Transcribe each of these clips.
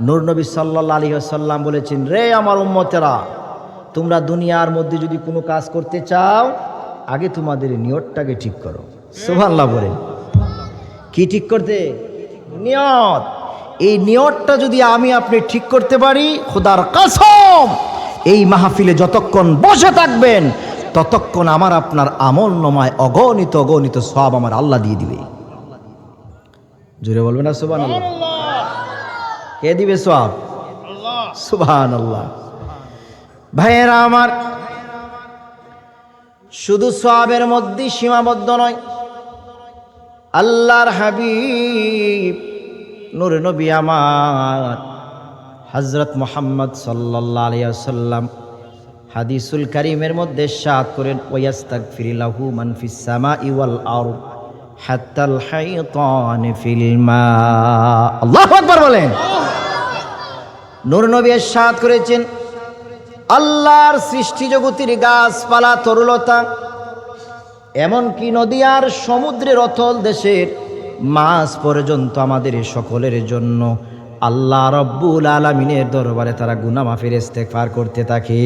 নবী সাল্লাহ আলী সাল্লাম বলেছেন, রে আমার উম্মতেরা, তোমরা দুনিয়ার মধ্যে যদি কোনো কাজ করতে চাও, আগে তোমাদের নিয়তটাকে ঠিক করো। সোভাল্লাহ বলে কি ঠিক করতে? নিয়ত। এই নিয়তটা যদি আমি আপনি ঠিক করতে পারি, খোদার কাসম, এই মাহফিলে যতক্ষণ বসে থাকবেন, ততক্ষণ আমার আপনার আমল নমায় অগণিত অগণিত সব আমার আল্লাহ দিয়ে দিবে। জোরে বলবে না সোবান আল্লাহ কে দিবে সব সুবহান আল্লাহ ভাইয়েরা আমার, শুধু সবের মধ্যে সীমাবদ্ধ নয়, আল্লাহর হাবিব, নূর নবী আমার হজরত মোহাম্মদ সাল্লাহ আলিয়াল্লাম হাদিসুল করিমের মধ্যে সাত করেন ওয়াস্তাক ফিরিলাহু মানফিস সামা ইওয়াল আর হাত্তাল হাইতান ফিল মা। আল্লাহু আকবার বলেন। নূর নবী সাত করেছেন, আল্লাহর সৃষ্টি জগতির গাছপালা, তরুলতা, এমনকি নদী আর সমুদ্রের অথল দেশের মাছ পর্যন্ত আমাদের সকলের জন্য আল্লাহ রব্বুল আলমিনের দরবারে তারা গুনামাফির ইস্তেকফার করতে থাকে।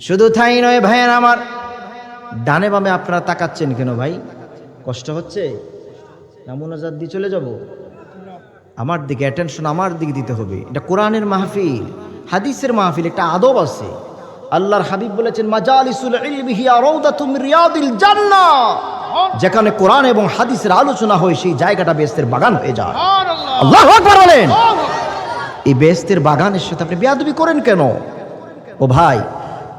শুধু তাই নয় ভাইয়ের আমার, ডানে বামে আপনারা তাকাচ্ছেন কেন ভাই? কষ্ট হচ্ছে? না মোনাজাত দিয়ে চলে যাব? আমার দিকে অ্যাটেনশন আমার দিকে দিতে হবে। এটা কোরআনের মাহফিল হাদিসের মাহফিল একটা আদব আছে। আল্লাহর হাবিব বলেছেন মাজালিসুল যেখানে কোরআন এবং হাদিসের আলোচনা হয় সেই জায়গাটা বেস্তের বাগান হয়ে যায়। আল্লাহু আকবার বলেন। এই বেস্তের বাগানের সাথে আপনি বেয়াদবি করেন কেন? ও ভাই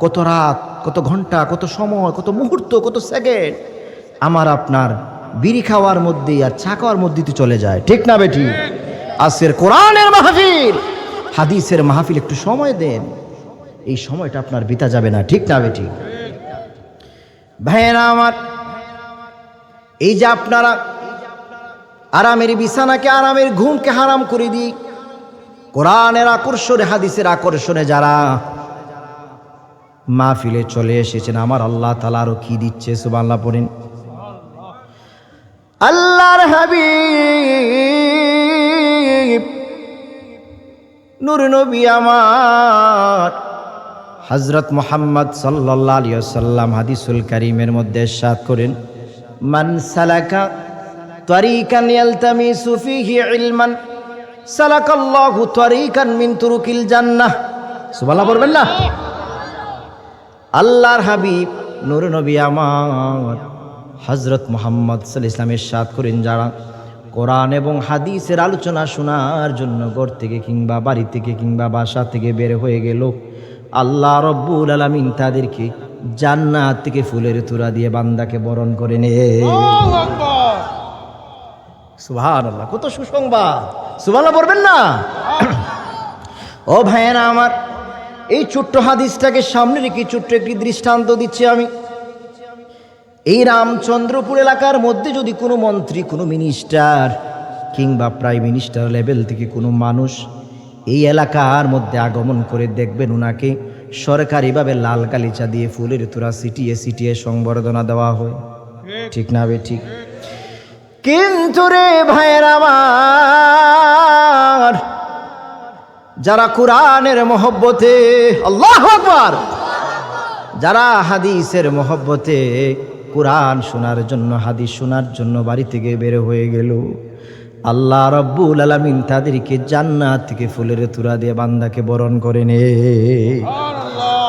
কত রাত কত ঘণ্টা কত সময় কত মুহূর্ত কত সেকেন্ড আমার আপনার বিড়ি খাওয়ার মধ্যে আর চা খাওয়ার মধ্যে তো চলে যায়। ঠিক না বেটি? আজকের কোরআনের মাহফিল। হাদিসের মাহফিল একটু সময় দেন। এই সময়টা আপনার বিতা যাবে না, ঠিক না বেটি ভাইয়েরা আমার, এই যে আপনারা আরামের বিছানাকে, আরামের ঘুমকে হারাম করে দিই কোরআনের আকর্ষণে, হাদিসের আকর্ষণে যারা মাহফিলে চলে এসেছেন, আমার আল্লাহ তালা আরও কি দিচ্ছে সুবাল্লাহ পড়েন। আল্লাহর হাবিব নূর নবী আমার। হজরত মোহাম্মদ সাল্লাহ আলিয়া সাল্লাম হাদিসুল করিমের মধ্যে সাত করেন, মান সালাকা তরিকান ইয়ালতামিসু ফিহি ইলমান, সালাকাল্লাহু তরিকান মিন তুরুকিল জান্নাহ। সুবহানাল্লাহ পড়বেন না? আল্লাহর হাবিব, নূর নবী আমার। হজরত মোহাম্মদ সাল ইসলামের সাত করেন, যারা কোরআন এবং হাদিসের আলোচনা শোনার জন্য ঘর থেকে কিংবা বাড়ি থেকে কিংবা বাসা থেকে বের হয়ে গেল। আল্লাহ রব্বুল আলমিন তাদেরকে জান্নাত থেকে ফুলের তুরা দিয়ে বান্দাকে বরণ করে নে। আল্লাহ কত সুসংবাদ। সুভান পড়বেন না? ও ভাইয়েরা আমার এই ছোট্ট হাদিসটাকে সামনে রেখে ছোট্ট একটি দৃষ্টান্ত দিচ্ছি আমি। এই রামচন্দ্রপুর এলাকার মধ্যে যদি কোনো মন্ত্রী, কোনো মিনিস্টার কিংবা প্রাইম মিনিস্টার লেভেল থেকে কোনো মানুষ এই এলাকার মধ্যে আগমন করে দেখবেন ওনাকে সরকারিভাবে লাল গালিচা দিয়ে ফুলের তোরা সিটিয়ে সিটিয়ে সংবর্ধনা দেওয়া হয়। ঠিক না বে ঠিক? কিন্তু রে ভাইয়ের আমার, যারা কোরআনের মহব্বতে, আল্লাহ আকবার, যারা হাদিসের মহব্বতে কোরআন শোনার জন্য হাদিস শোনার জন্য বাড়ি থেকে বের হয়ে গেল। আল্লাহ রব্বুল আলমিন তাদেরকে জান্নাত থেকে ফুলের তুরা দিয়ে বান্দাকে বরণ করে নে।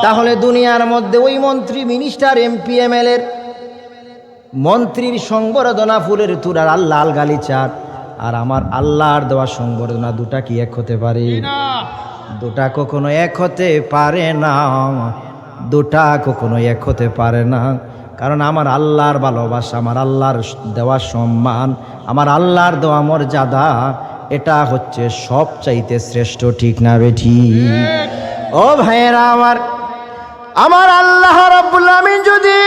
তাহলে দুনিয়ার মধ্যে ওই মন্ত্রী মিনিস্টার এমপি এমএলএর মন্ত্রীর সংবর্ধনা ফুলের তুরার আল্লাহ আল গালিচার আর আমার আল্লাহর দেওয়া সংবর্ধনা দুটা কি এক হতে পারে? দুটা কখনো এক হতে পারে না দুটা কখনো এক হতে পারে না। কারণ আমার আল্লাহর ভালোবাসা, আমার আল্লাহর দেওয়া সম্মান, আমার আল্লাহর দেওয়া মর্যাদা, এটা হচ্ছে সব চাইতে শ্রেষ্ঠ, ঠিক না বেঠি? ও ভাইয়েরা আমার আমার আল্লাহ রব্বুল আমিন যদি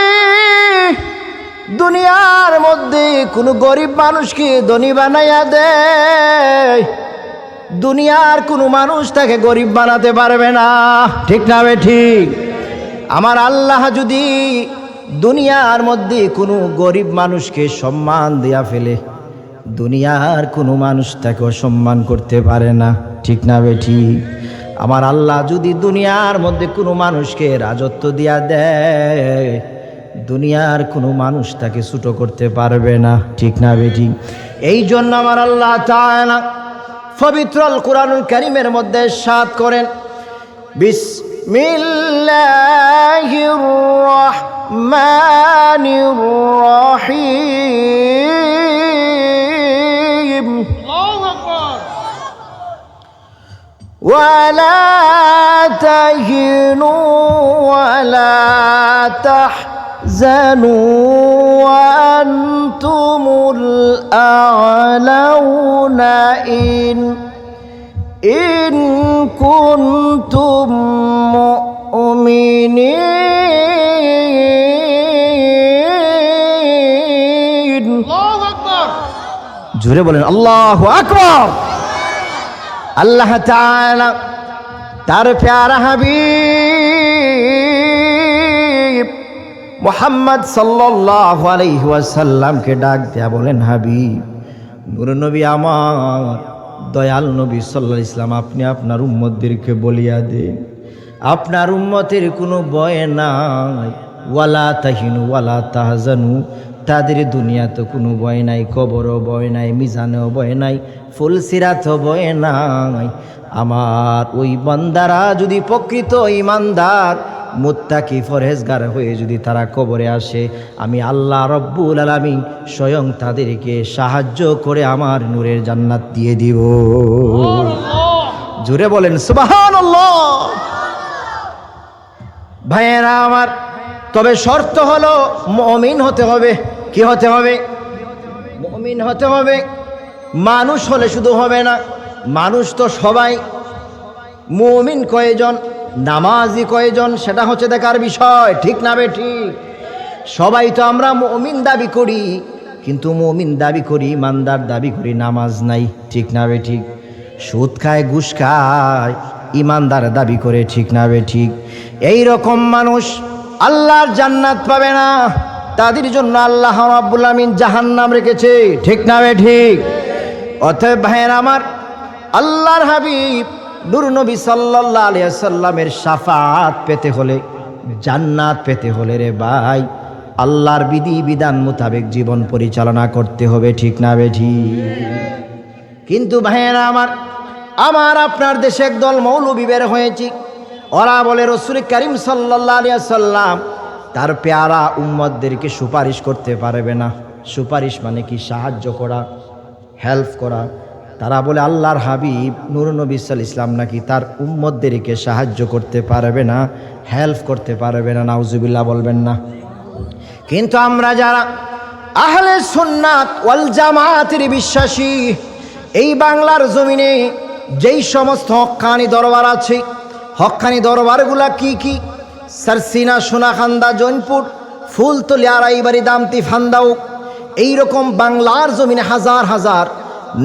দুনিয়ার মধ্যে কোনো গরিব মানুষকে ধনী বানাইয়া দেয়, দুনিয়ার কোনো মানুষ তাকে গরিব বানাতে পারবে না, ঠিক না বে ঠিক আমার আল্লাহ যদি দুনিয়ার মধ্যে কোনো গরিব মানুষকে সম্মান দেয়া ফেলে। দুনিয়ার কোনো মানুষ তাকে অসম্মান করতে পারে না। ঠিক না বেঠি আমার আল্লাহ যদি দুনিয়ার মধ্যে কোনো মানুষকে রাজত্ব দিয়া দেয়, দুনিয়ার কোনো মানুষ তাকে ছুটো করতে পারবে না। ঠিক না বেঠি এই জন্য আমার আল্লাহ চায় না পবিত্র কোরআনুল কারিমের মধ্যে সাত করেন بسم الله الرحمن الرحيم الله أكبر ولا تهنوا ولا تحزنوا وأنتم الأعلون إن إن كنتم مؤمنين জুড়ে বলেন আল্লাহ আকবর আল্লাহ তাআলা তার প্যারা হাবিব মোহাম্মদ সাল্লাল্লাহু আলাইহি ওয়াসাল্লামকে ডাক দেয়া বলেন হাবিব নূর নবী আমার দয়াল নবী সাল্লাল্লাহু ইসলাম আপনি আপনার উম্মতদেরকে বলিয়া দেন। আপনার উম্মতের কোনো ভয় নাই। ওয়ালা তাহিনু, ওয়ালা তাহজানু। তাদের দুনিয়াতে কোনো ভয় নাই, কবরও ভয় নাই, মিজানেও ভয় নাই ফুলসিরাতও ভয় নাই। আমার ওই বান্দারা যদি প্রকৃত ইমানদার মুত্তাকি ফরহেজগার হয়ে যদি তারা কবরে আসে, আমি আল্লাহ রব্বুল আলামিন স্বয়ং তাদেরকে সাহায্য করে আমার নূরের জান্নাত দিয়ে দিব। জুড়ে বলেন সুবাহান ভাইয়েরা আমার, তবে শর্ত হলো মমিন হতে হবে। কি হতে হবে? মমিন হতে হবে। মানুষ হলে শুধু হবে না, মানুষ তো সবাই। মুমিন কয়জন? নামাজি কয়জন, সেটা হচ্ছে দেখার বিষয়। ঠিক না বে ঠিক? সবাই তো আমরা মমিন দাবি করি, কিন্তু মমিন দাবি করি, ইমানদার দাবি করি, নামাজ নাই। ঠিক না বে ঠিক? সুদ খায়, ঘুষ খায়, ইমানদার দাবি করে, ঠিক না বে ঠিক? এই রকম মানুষ আল্লাহর জান্নাত পাবে না, তাদের জন্য আল্লাহ রাব্বুল আমিন জাহান্নাম রেখেছে। ঠিক না বে ঠিক? অতএব ভাইয়ের আমার, আল্লাহর হাবিব নূর নবী সাল্লাল্লাহু আলাইহি সাল্লামের শাফাত পেতে হলে, জান্নাত পেতে হলে রে ভাই, আল্লাহর বিধি বিধান মোতাবেক জীবন পরিচালনা করতে হবে, ঠিক না বে ঠিক? কিন্তু ভাইয়েরা আমার আমার আপনার দেশে একদল মৌলবী বের হয়েছি। ওরা বলে, রসুল করিম সাল্লাহ সাল্লাম তার পেয়ারা উম্মদদেরকে সুপারিশ করতে পারবে না। সুপারিশ মানে কি? সাহায্য করা হেল্প করা। তারা বলে, আল্লাহর হাবিব নুর নবী সাল ইসলাম নাকি তার উম্মদদেরকে সাহায্য করতে পারবে না হেল্প করতে পারবে না, নাউজুবিল্লাহ বলবেন না। কিন্তু আমরা যারা আহলে সুন্নাত ওয়াল জামাতের বিশ্বাসী, এই বাংলার জমিনে যেই সমস্ত হক্কানি দরবার আছে হক্কানি দরবারগুলা কি কি? সারসিনা, সোনাখান্দা, জৈনপুর, ফুলতলি, আড়াইবাড়ি, দামতি ফান্দাও এইরকম বাংলার জমিনে হাজার হাজার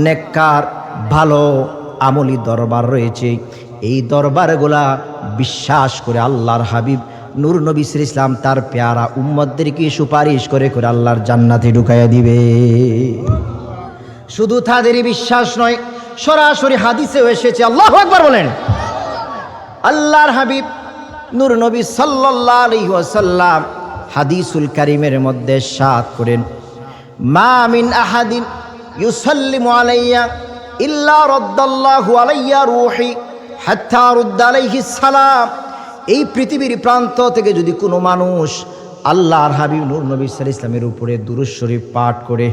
নেককার, ভালো আমলি দরবার রয়েছে। এই দরবারগুলা বিশ্বাস করে আল্লাহর হাবিব, নূর নবী শ্রী ইসলাম তার পেয়ারা উম্মদদেরকে সুপারিশ করে করে আল্লাহর জান্নাতে ঢুকাইয়া দিবে। শুধু তাদেরই বিশ্বাস নয়, সরাসরি হাদিসেও এসেছে, আল্লাহ একবার বলেন। আল্লাহর হাবিব, নূর নবী সাল্লাল্লাহু আলাইহি ওয়াসাল্লাম হাদিসুল কারিমের মধ্যে সাত করেন, মা মিন আহাদিন ইউসাল্লিমু আলাইয়া ইল্লা রাদ্দাল্লাহু আলাইয়া রূহি হাত্তা রুদ্দ আলাইহিস সালাম। এই পৃথিবীর প্রান্ত থেকে যদি কোনো মানুষ আল্লাহর হাবিব নূর নবী সাল ইসলামের উপরে দুরুজ পাঠ করে,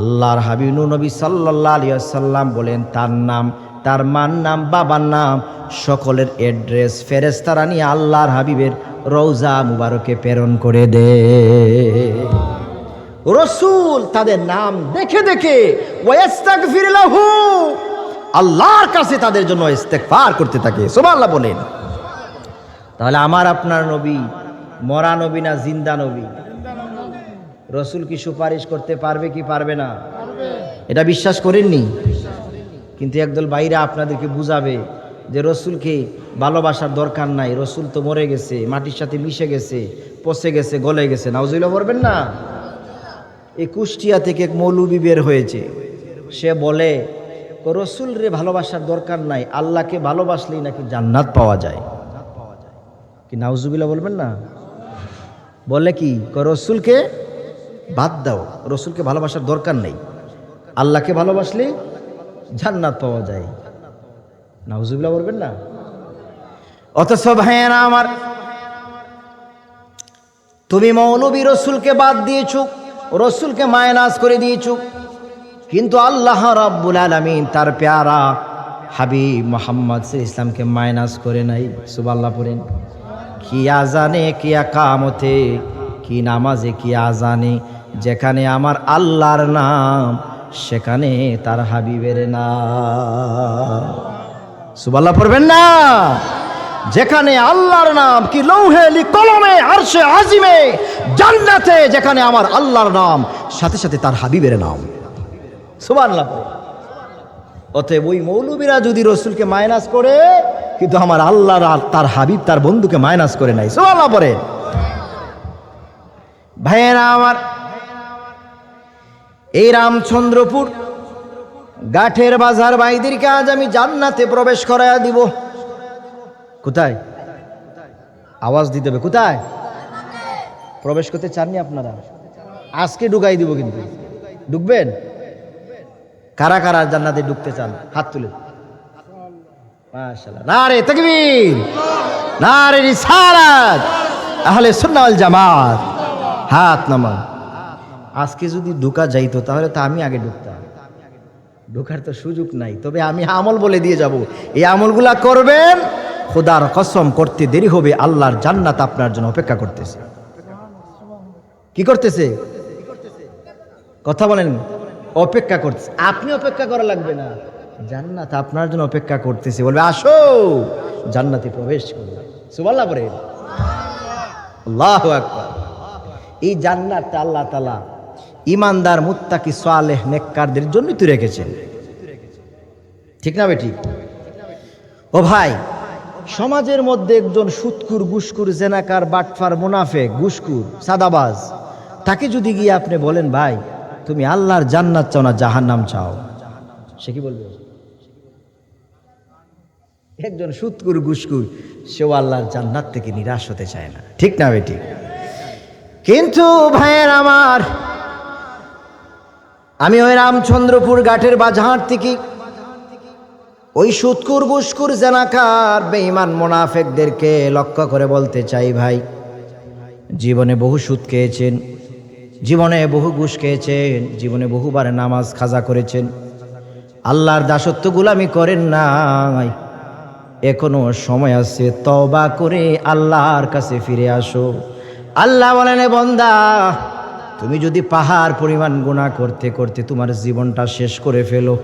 আল্লাহর হাবিব নূর নবী সাল্লাহ আলিয়া সাল্লাম বলেন, তার নাম, তার মার নাম, বাবার নাম, সকলের অ্যাড্রেস ফেরেস্তারা নিয়ে আল্লাহর হাবিবের রৌজা মুবারকে প্রেরণ করে দে। রসুল তাদের নাম দেখে দেখে আল্লাহর কাছে তাদের জন্য ইস্তেগফার করতে থাকে। সুবহানাল্লাহ বলেন। তাহলে আমার আপনার নবী, মরা নবী না জিন্দা নবী? রসুল কি সুপারিশ করতে পারবে কি পারবে না? এটা বিশ্বাস করেননি? কিন্তু একদল বাইরে আপনাদেরকে বুঝাবে যে রসুলকে ভালোবাসার দরকার নাই। রসুল তো মরে গেছে, মাটির সাথে মিশে গেছে, পচে গেছে, গলে গেছে। নাউজুল্লাহ বলবেন না? এই কুষ্টিয়া থেকে এক মৌলবি বের হয়েছে। সে বলে, রসুল রে ভালোবাসার দরকার নাই, আল্লাহকে ভালোবাসলেই নাকি জান্নাত পাওয়া যায়। কি নাউজুবিল্লা বলবেন না? বলে কি রসুলকে বাদ দাও, রসুলকে ভালোবাসার দরকার নেই। আল্লাহকে ভালোবাসলে জান্নাত পাওয়া যায়। নাউজুবিল্লা বলবেন না? অথচ ভাইয়েরা আমার, তুমি মৌলবী রসুলকে বাদ দিয়েছ। রসুলকে মায়নাস করে দিয়েছ কিন্তু আল্লাহ রাব্বুল আলমিন তার পেয়ারা হাবিব মোহাম্মদ ইসলামকে মাইনাস করে নাই সুবাল্লাহ পড়েন। কি আজানে কি কামতে কি নামাজে, কি আজানে যেখানে আমার আল্লাহর নাম, সেখানে তার হাবিবের নাম। সুবাল্লাহ পড়বেন না? যেখানে আল্লাহর নাম কি লৌহে লি কলমে, আরশে আজিমে, জান্নাতে যেখানে আমার আল্লাহর নাম, সাথে সাথে তার হাবিবের নাম। সুবহানাল্লাহ। অতএব ওই মৌলবীরা যদি রসুলকে মাইনাস করে, কিন্তু আমার আল্লাহর আর তার হাবিব, তার বন্ধুকে মাইনাস করে নাই। সুবহানাল্লাহ পরে। ভাইয়েরা আমার, এই রামচন্দ্রপুর গাঠের বাজার ভাইদেরকে আজ আমি জান্নাতে প্রবেশ করাইয়া দিব। কোথায়? আওয়াজ দিতে হবে। কোথায়? প্রবেশ করতে চাননি আপনারা? আজকে ঢুকাই দিব কিন্তু। ঢুকবেন? কারা কারা জান্নাতে ঢুকতে চান? হাত তুলে। না রে তাকবীর! না রে রিসালাত! আহলে সুন্নাহ ওয়াল জামাত! হাত নামান আজকে যদি ঢুকা যাইতো, তাহলে তো আমি আগে ঢুকতাম। ঢোকার তো সুযোগ নাই। তবে আমি আমল বলে দিয়ে যাব। এই আমলগুলা করবেন খোদার কসম করতে দেরি হবে, আল্লাহর জান্নাত আপনার জন্য অপেক্ষা করতেছে। কি করতেছে? কথা বলেন, অপেক্ষা করতেছে। আপনি অপেক্ষা করা লাগবে না। জান্নাত আপনার জন্য অপেক্ষা করতেছে। বলবে, আসো। জান্নাতে প্রবেশ করবে সুবাল্লাহ পরে আল্লাহ এই জান্নাতটা আল্লাহ তালা ইমানদার মুত্তাকি, সালেহ, নেককারদের জন্যই তুই রেখেছেন। ঠিক না বেটি? ও ভাই সমাজের মধ্যে একজন সুৎকুর গুসকুর জেনাকার, বাটফার মুনাফে গুসকুর সাদাবাজ, তাকে যদি গিয়ে আপনি বলেন, ভাই, তুমি আল্লাহর জান্নাত চাও না জাহান নাম চাও। সে কি বলবে? একজন সুৎকুর গুসকুর সেও আল্লাহর জান্নাত থেকে নিরাশ হতে চায় না। ঠিক না, বেটি? কিন্তু ভাইয়ের আমার, আমি ওই রামচন্দ্রপুর ঘাটের বাজার থেকে ওই সুৎকুর গুসকুর জেনাকার বেঈমান মোনাফেকদেরকে লক্ষ্য করে বলতে চাই ভাই, জীবনে বহু সুদ খেয়েছেন, জীবনে বহু ঘুষ খেয়েছেন, জীবনে বহুবার নামাজ খাজা করেছেন। আল্লাহর দাসত্ব গুলামি করেন নাই। এখনও সময় আছে তবা করে আল্লাহর কাছে ফিরে আসো। আল্লাহ বলেন, "এ বন্দা, তুমি যদি পাহাড় পরিমাণ গুণা করতে করতে তোমার জীবনটা শেষ করে ফেলো।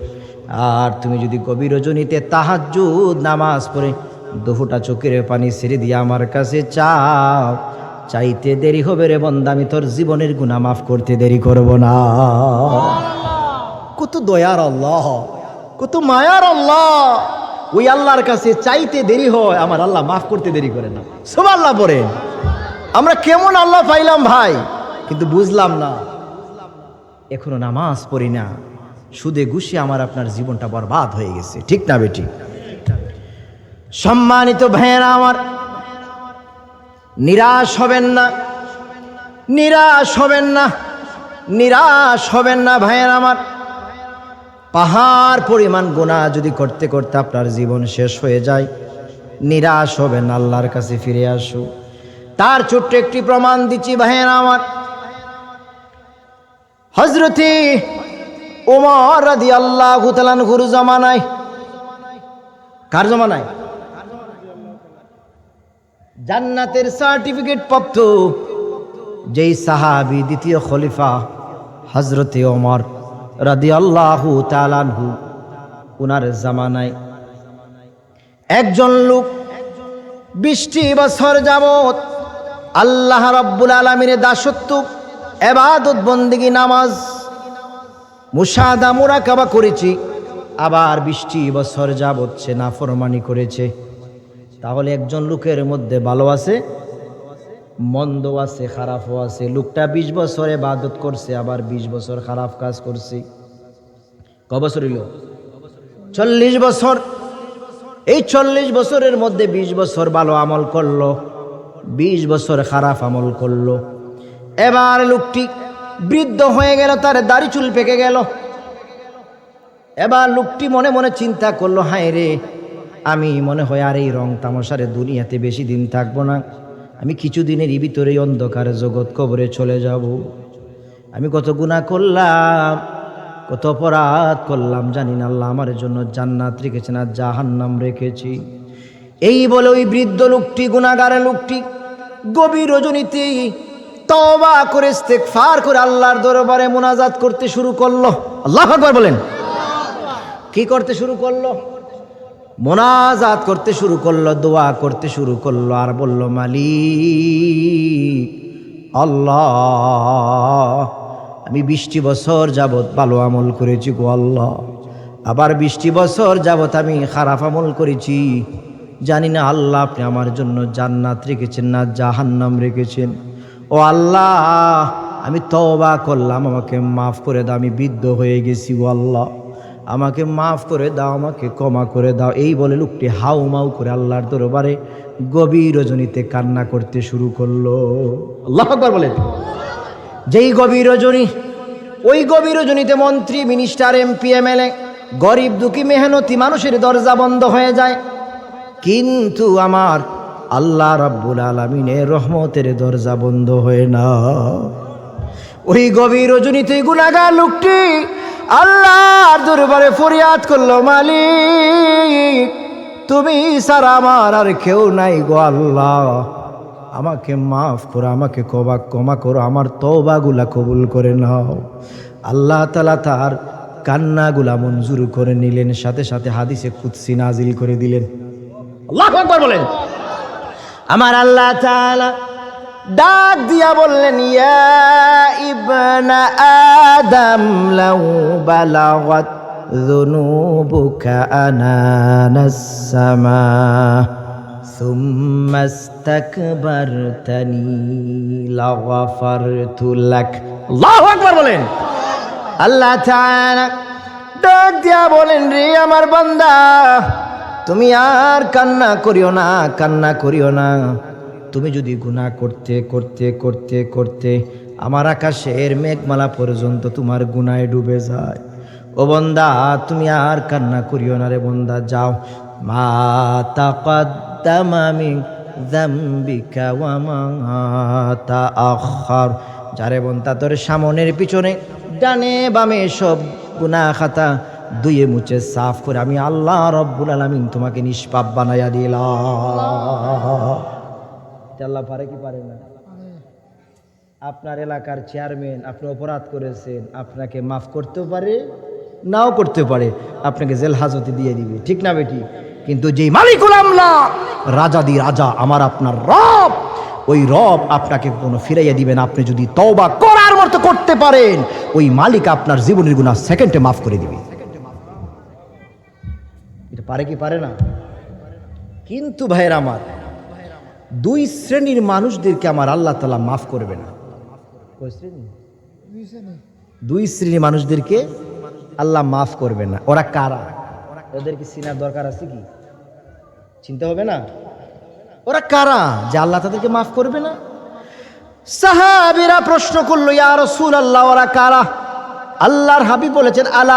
আর তুমি যদি গভীর রজনীতে তাহাজ্জুদ, নামাজ পড়ে দুফুটা চোখের পানি ছেড়ে দিয়ে আমার কাছে চাও, চাইতে দেরি হবে রে বন্দা, আমি তোর জীবনের গুণা মাফ করতে দেরি করব না। কত দয়ার আল্লাহ, কত মায়ার আল্লাহ। ওই আল্লাহর কাছে চাইতে দেরি হয়, আমার আল্লাহ মাফ করতে দেরি করে না। সব আল্লাহ পড়েন। আমরা কেমন আল্লাহ পাইলাম ভাই, কিন্তু বুঝলাম না। এখনও নামাজ পড়ি না। সুদে ঘুষে আমার আপনার জীবনটা বরবাদ হয়ে গেছে। ঠিক না বেটি? সম্মানিত ভাইয়েরা আমার, নিরাশ হবেন না, নিরাশ হবেন না, নিরাশ হবেন না ভাইয়ের আমার। পাহাড় পরিমাণ গোনা যদি করতে করতে আপনার জীবন শেষ হয়ে যায়, নিরাশ হবেন আল্লাহর কাছে ফিরে আসু তার ছোট্ট একটি প্রমাণ দিচ্ছি ভাইয়ের আমার। হজরতি ওমর রাদি আল্লাহ গুরু জমানায়। কার জমানায়? জান্নাতের সার্টিফিকেট প্রাপ্ত যেই সাহাবি, দ্বিতীয় খলিফা হজরতে ওমর রাদি আল্লাহ তালানহু উনার জামানায়। একজন লোক বৃষ্টি বছর যাবত আল্লাহ রব্বুল আলমিনের দাসত্ব, এবাদত বন্দিগি নামাজ মুসাদা মুরাকাবা করেছি। আবার বৃষ্টি বছর যাবত সে নাফরমানি করেছে। তাহলে একজন লোকের মধ্যে ভালো আছে মন্দ আছে, খারাপও আছে। লোকটা বিশ বছরে বাদত করছে, আবার বিশ বছর খারাপ কাজ করছে। ক বছর হইল? চল্লিশ বছর। এই চল্লিশ বছরের মধ্যে ২০ বছর ভালো আমল করল ২০ বছর খারাপ আমল করল। এবার লোকটি বৃদ্ধ হয়ে গেল, তার দাড়ি চুল পেকে গেল। এবার লোকটি মনে মনে চিন্তা করল, হায় রে, আমি মনে হয় আর এই রং তামাশারে দুনিয়াতে বেশি দিন থাকব না। আমি কিছুদিনের ভিতরে অন্ধকার জগৎ কবরে চলে যাব। আমি কত গুণা করলাম, কত অপরাধ করলাম, জানি না আল্লাহ আমার জন্য জান্নাত রেখেছে না জাহান্নাম রেখেছি। এই বলে ওই বৃদ্ধ লোকটি গুণাগারের লোকটি, গভীর রজনীতে তবা করে ফার করে আল্লাহর দরবারে মোনাজাত করতে শুরু করল। আল্লাহ আকবার বলেন। কি করতে শুরু করল? মোনাজাত করতে শুরু করল, দোয়া করতে শুরু করল আর বলল, মালিক, আল্লাহ, আমি বিশটি বছর যাবৎ ভালো আমল করেছি গো আল্লাহ। আবার বিশটি বছর যাবৎ আমি খারাপ আমল করেছি। জানি না আল্লাহ আপনি আমার জন্য জান্নাত রেখেছেন না জাহান্নাম রেখেছেন। ও আল্লাহ আমি তওবা করলাম আমাকে মাফ করে দাও আমি বৃদ্ধ হয়ে গেছি ও আল্লাহ। আমাকে মাফ করে দাও আমাকে ক্ষমা করে দাও। এই বলে লোকটি হাউ মাউ করে আল্লাহর দরবারে গভীর রজনীতে কান্না করতে শুরু করল। আল্লাহ আকবার বলেন। যেই গভীর রজনী ওই গভীর রজনীতে মন্ত্রী মিনিস্টার এমপি এমএলএ গরিব দুঃখী মেহনতি মানুষের দরজা বন্ধ হয়ে যায়। কিন্তু আমার আল্লাহ রাব্বুল আলমিনের রহমতের দরজা বন্ধ হয়ে না। ওই গভীর রজনীতে গুণাগার লোকটি আল্লাহর দরবারে ফরিয়াদ করল, মালিক, তুমি সারা আমার আর কেউ নাই গো আল্লাহ। আমাকে মাফ করো, আমাকে কবা ক্ষমা করো, আমার তবাগুলা কবুল করে নাও। আল্লাহ তালা তার কান্নাগুলা মঞ্জুর করে নিলেন, সাথে সাথে হাদিসে কুৎসি নাজিল করে দিলেন। আল্লাহ বলেন। আমার আল্লাহ তাআলা ডাক দিয়া বললেন ইয়া ইবনা আদম লাউ বালাগাত যুনুবুকা আনানাস সামা ثم استكبرتني لغفرت لك الله আকবার বলেন আল্লাহ তাআলা ডাক দিয়া বলেন রে আমার বান্দা তুমি আর কান্না করিও না, কান্না করিও না। তুমি যদি গুনাহ করতে করতে করতে করতে আমার আকাশের মেঘমালা পর্যন্ত তোমার গুনায় ডুবে যায়। ও বন্দা, তুমি আর কান্না করিও না রে বন্দা, যাও। মা যারে বন্দা, তোর সামনের পিছনে, ডানে বামে সব গুনাহ খাতা দুয়ে মুছে সাফ করে আমি আল্লাহ রব্বুল আলামিন তোমাকে নিষ্পাপ বানাইয়া দিলাম। আল্লাহ পারে কি পারে না? আপনার এলাকার চেয়ারম্যান আপনি অপরাধ করেছেন, আপনাকে মাফ করতেও পারে, নাও করতে পারে, আপনাকে জেল হাজতে দিয়ে দিবে, ঠিক না বেটি? কিন্তু যেই মালিকুল আমলা, রাজা দি রাজা, আমার আপনার রব, ওই রব আপনাকে কোনো ফিরাইয়া দিবেন আপনি যদি তওবা করার মতো করতে পারেন, ওই মালিক আপনার জীবনের গুণা সেকেন্ডে মাফ করে দিবে। পারে কি পারে না? কিন্তু ভাইয়ের আমার, দুই শ্রেণির মানুষদেরকে আমার আল্লাহ তালা মাফ করবে না। দুই শ্রেণির মানুষদেরকে আল্লাহ মাফ করবে না। ওরা কারা? ওদেরকে চিনার দরকার আছে কি? চিনতে হবে না? ওরা কারা যে আল্লাহ তাদেরকে মাফ করবে না? সাহাবিরা প্রশ্ন করল, ইয়া রসুল আল্লাহ ওরা কারা? আল্লাহর হাবিব বলেছেন, আলা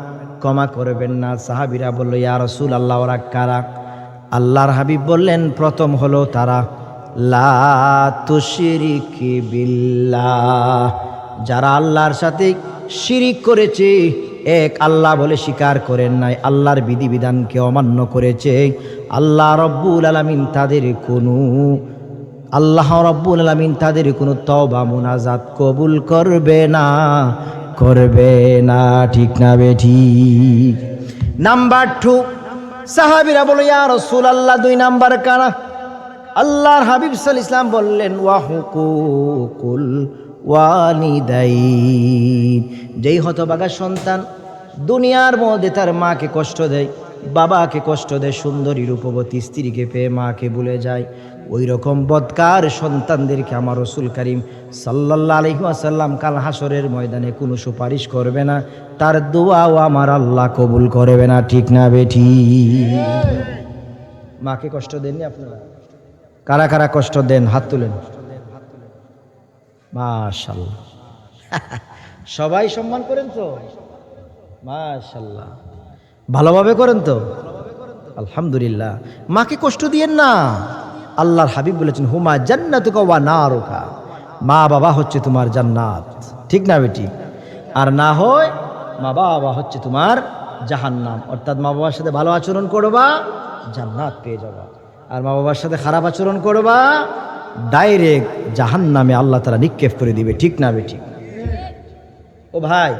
ক্ষমা করবেন না। সাহাবিরা বলল, ইয়া রসুল আল্লাহ ওরা কারা? আল্লাহর হাবিব বললেন, প্রথম হলো তারা, লা তুশরিকি যারা আল্লাহর সাথে শিরিক করেছে, এক আল্লাহ বলে স্বীকার করেন নাই। আল্লাহর বিধিবিধানকে অমান্য করেছে। আল্লাহ রব্বুল আলামিন তাদের কোনো, আল্লাহ রব্বুল আলামিন তাদের কোনো তওবা, মোনাজাত কবুল করবে না। করবে না, ঠিক না বেঠি নাম্বার টু সাহাবিরা বলো ইয়া রসুল আল্লাহ দুই নাম্বার কানা? আল্লাহর হাবিব সাল ইসলাম বললেন ওয়াহুকুল ওয়ালিদাই যেই হতবাগা সন্তান দুনিয়ার মধ্যে তার মাকে কষ্ট দেয়, বাবাকে কষ্ট দেয়, সুন্দরী রূপবতী স্ত্রীকে পেয়ে মাকে ভুলে যায়। ওই রকম বদকার সন্তানদেরকে আমার রসুল করিম সাল্লাহ আলহিমাসাল্লাম কাল হাসরের ময়দানে কোনো সুপারিশ করবে না। তার দোয়াও আমার আল্লাহ কবুল করবে না, ঠিক না বেঠি? মাকে কষ্ট দেননি আপনারা? কারা কারা কষ্ট দেন? হাত তুলেন। মাশাল্লাহ সবাই সম্মান করেন তো? মাশাল্লাহ ভালোভাবে করেন তো? আলহামদুলিল্লাহ। মাকে কষ্ট দিয়েন না। আল্লাহর হাবিব বলেছেন, হুমা জান্নাতুকা ওয়া নারুকা। মা বাবা হচ্ছে তোমার জান্নাত। ঠিক না বেটি? আর না হয় মা বাবা হচ্ছে তোমার জাহান্নাম। অর্থাৎ মা বাবার সাথে ভালো আচরণ করবা, জান্নাত পেয়ে যাবা। আর মা বাবার সাথে খারাপ আচরণ করবা, ডাইরেক্ট জাহান্নামে আল্লাহ তারা নিক্ষেপ করে দিবে। ঠিক না বেটি? ও ভাই,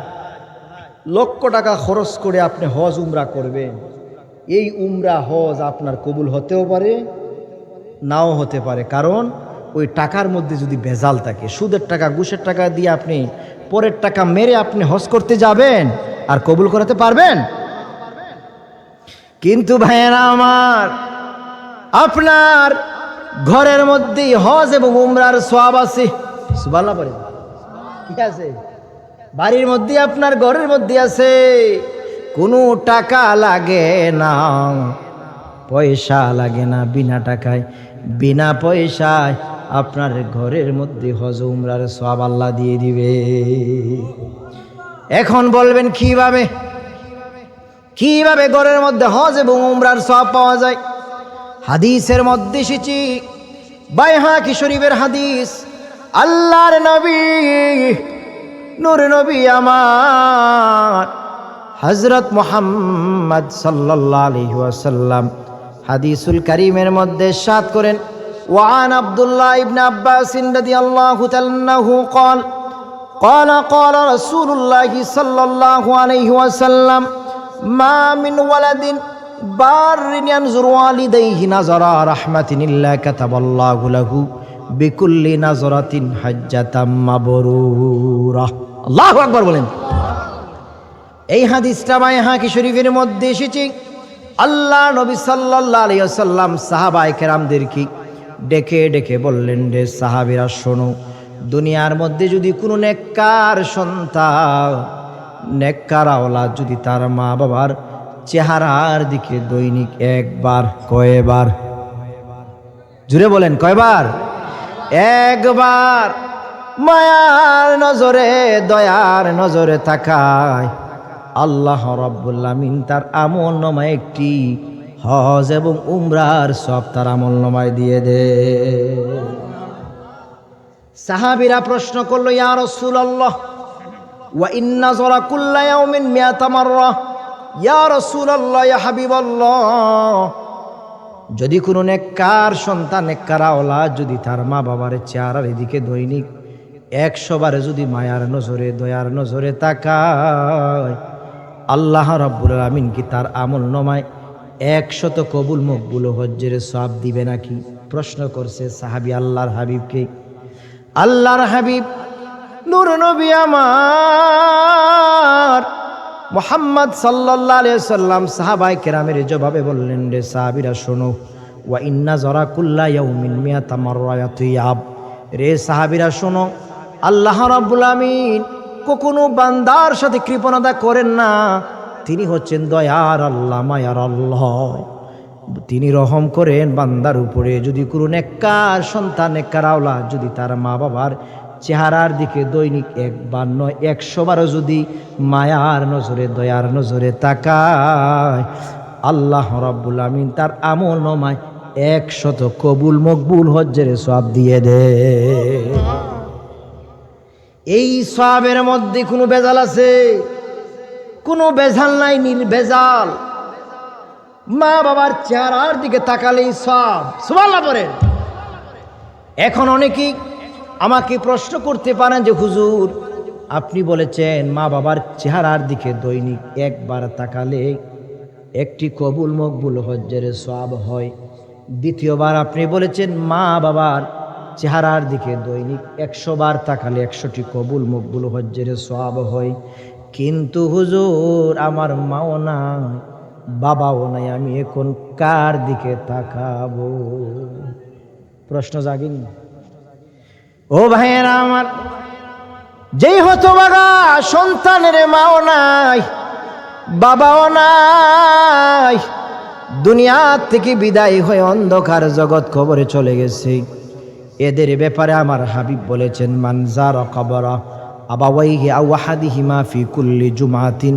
লক্ষ টাকা খরচ করে আপনি হজ উমরা করবেন। এই উমরা হজ আপনার কবুল হতেও পারে নাও হতে পারে। কারণ ওই টাকার মধ্যে যদি ভেজাল থাকে, সুদের টাকা, ঘুষের টাকা দিয়ে আপনি পরের টাকা মেরে আপনি হজ করতে যাবেন আর কবুল করাতে পারবেন? কিন্তু ভাইয়েরা আমার, আপনার ঘরের মধ্যেই হজ এবং উমরার সব আছে। সুবাল্লা পরে ঠিক আছে? বাড়ির মধ্যে আপনার ঘরের মধ্যে আছে। কোনো টাকা লাগে না, পয়সা লাগে না, বিনা টাকায় বিনা পয়সায় আপনার ঘরের মধ্যে হজ উমরার সব আল্লাহ দিয়ে দিবে। এখন বলবেন, কীভাবে? কীভাবে ঘরের মধ্যে হজ এবং উমরার সব পাওয়া যায়? হাদিসের মধ্যে এসেছি, বাইহা কিশোরীবের হাদিস, আল্লাহর নবী, নূর নবী আমার হজরত মোহাম্মদ সাল্লাহ আলহি ওয়াসাল্লাম হাদিসুল করিমের মধ্যে সাত করেন ওয়ান আব্দুল্লাহ ইবনে আব্বাস রাদিয়াল্লাহু তাআলাহু قال قال قال رسول الله صلى الله عليه وسلم ما من ولد بار ينظر والديه نظر رحمة إلا كتب الله له بكل نظرة حجة مبرورة الله أكبر বলেন এই হাদিসটা মায়হাকি শরীফের মধ্যে এসেছে আল্লাহ নবী সাল্লাল্লাহু আলাইহি ওয়াসাল্লাম সাহাবায়ে কেরামদেরকে ডেকে ডেকে বললেন, রে সাহাবীরা, শোনো, দুনিয়ার মধ্যে যদি কোনো নেককার সন্তান, নেককার আওলাদ যদি তার মা বাবার চেহারার দিকে দৈনিক একবার, কয়বার? জুড়ে বলেন, কয়বার? একবার। মায়ার নজরে, দয়ার নজরে তাকায়। আল্লাহ রব্বুল্লামিন তার আমল নমায় একটি হজ এবং উমরার সব তার আমল নমায় দিয়ে দে। সাহাবিরা প্রশ্ন করল, ইয়া রাসূলুল্লাহ, ওয়া ইন্না জরা কুল্লা ইয়াউমিন মিয়াতা ইয়া রাসূলুল্লাহ ইয়া হাবিবাল্লাহ, যদি কোনো নেককার সন্তান, নেককার আওলাদ যদি তার মা বাবার চেহারার এদিকে দৈনিক একশো বারে যদি মায়ার নজরে, দয়ার নজরে তাকায় আল্লাহ রাব্বুল আমিন কি তার আমল নমায় একশত কবুল মকবুল হজ্জের সব দিবে নাকি? প্রশ্ন করছে সাহাবি আল্লাহর হাবিবকে। আল্লাহর হাবিব, নূর নবী আমার। মোহাম্মদ সাল্লাহ সাল্লাম সাহাবাই কেরামের জবাবে বললেন, রে সাহাবিরা, শোনো। ওয়া ইন্না জরা কুল্লা ইয়াউমিন মিয়াতা মাররায়াতিয়াব রে সাহাবিরা, শোনো। আল্লাহ রাব্বুল আমিন কখনো বান্দার সাথে কৃপণতা করেন না। তিনি হচ্ছেন দয়ার আল্লাহ, মায়ার আল্লাহ। তিনি রহম করেন বান্দার উপরে। যদি কোনো নেককার সন্তান, নেককার আওলা যদি তার মা বাবার চেহারার দিকে দৈনিক একবার নয়, একশো বারও যদি মায়ার নজরে, দয়ার নজরে তাকায়, আল্লাহ রাব্বুল আমিন তার আমল নমায় একশত কবুল, মকবুল হজ্জের সব দিয়ে দে এই সবের মধ্যে কোনো বেজাল আছে? কোনো বেজাল নাই, নীল বেজাল। মা বাবার চেহারার দিকে তাকালেই সব। সুবাল্লা পড়েন এখন অনেকেই আমাকে প্রশ্ন করতে পারেন যে, হুজুর, আপনি বলেছেন মা বাবার চেহারার দিকে দৈনিক একবার তাকালে একটি কবুল মকবুল হজ্জের সব হয়। দ্বিতীয়বার আপনি বলেছেন মা বাবার চেহারার দিকে দৈনিক একশো বার তাকালে একশোটি কবুল মকবুল হজ্জের সব হয়। কিন্তু হুজুর, আমার মাও নাই, বাবাও নাই, আমি এখন কার দিকে তাকাবো? প্রশ্ন জাগিনি? ও ভাইয়েরা আমার, যেই হতবাগা সন্তানের মাও নাই, বাবাও নাই দুনিয়ার থেকে বিদায় হয়ে অন্ধকার জগৎ খবরে চলে গেছে। এদের ব্যাপারে আমার হাবিব বলেছেন মানজার কবরা আবাওয়াইহি আওয়াহাদিহিমা ফি কুল্লি জুমাতিন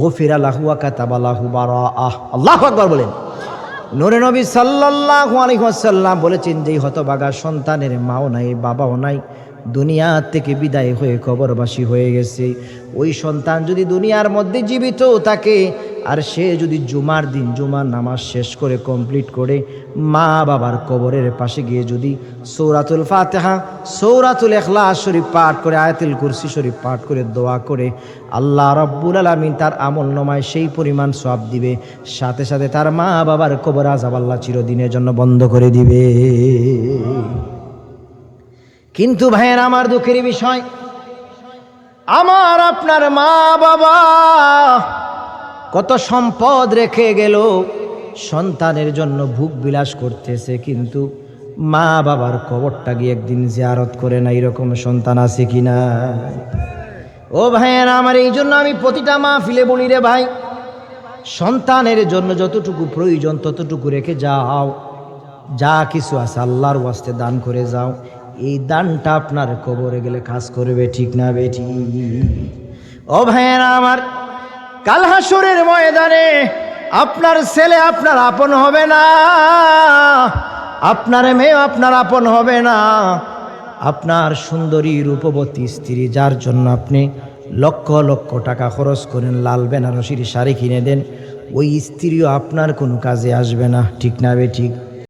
গফিরা লাহু ওয়া কাতাবালাহু বারাআহ আল্লাহু আকবার বলেন। নূরে নবী সাল্লাল্লাহু আলাইহি ওয়াসাল্লাম বলেছেন যেই হতভাগা সন্তানের মাও নাই, বাবাও নাই। দুনিয়া থেকে বিদায় হয়ে কবরবাসী হয়ে গেছে। ওই সন্তান যদি দুনিয়ার মধ্যে জীবিত থাকে, আর সে যদি জুমার দিন জুমার নামাজ শেষ করে কমপ্লিট করে মা বাবার কবরের পাশে গিয়ে যদি সৌরাতুল ফাতেহা, সৌরাতুল এখলাস শরীফ পাঠ করে, আয়াতুল কুরসি শরীফ পাঠ করে, দোয়া করে, আল্লাহ রব্বুল আলমিন তার আমল নমায় সেই পরিমাণ সব দিবে। সাথে সাথে তার মা বাবার কবর আজাব আল্লাহ চিরদিনের জন্য বন্ধ করে দিবে। কিন্তু ভাইয়ের আমার দুঃখের বিষয়, আমার আপনার মা বাবা কত সম্পদ রেখে গেল, সন্তানের জন্য ভুক বিলাস করতেছে, কিন্তু মা বাবার কবরটা গিয়ে একদিন জিয়ারত করে না, এরকম সন্তান আছে কি না? ও ভাইয়ের আমার, এই জন্য আমি প্রতিটা মা ফিলে বলি রে ভাই, সন্তানের জন্য যতটুকু প্রয়োজন ততটুকু রেখে যাও, যা কিছু আছে আল্লাহর ওয়াস্তে দান করে যাও। এই দানটা আপনার কবরে গেলে কাজ করবে, ঠিক না বেটি? ও ভাইয়েরা আমার, কাল হাসুরের ময়দানে আপনার ছেলে আপনার আপন হবে না, আপনার মেয়ে আপনার আপন হবে না। আপনার সুন্দরী রূপবতী স্ত্রী, যার জন্য আপনি লক্ষ লক্ষ টাকা খরচ করেন, লাল বেনারসির শাড়ি কিনে দেন, ওই স্ত্রীও আপনার কোনো কাজে আসবে না, ঠিক না বে ঠিক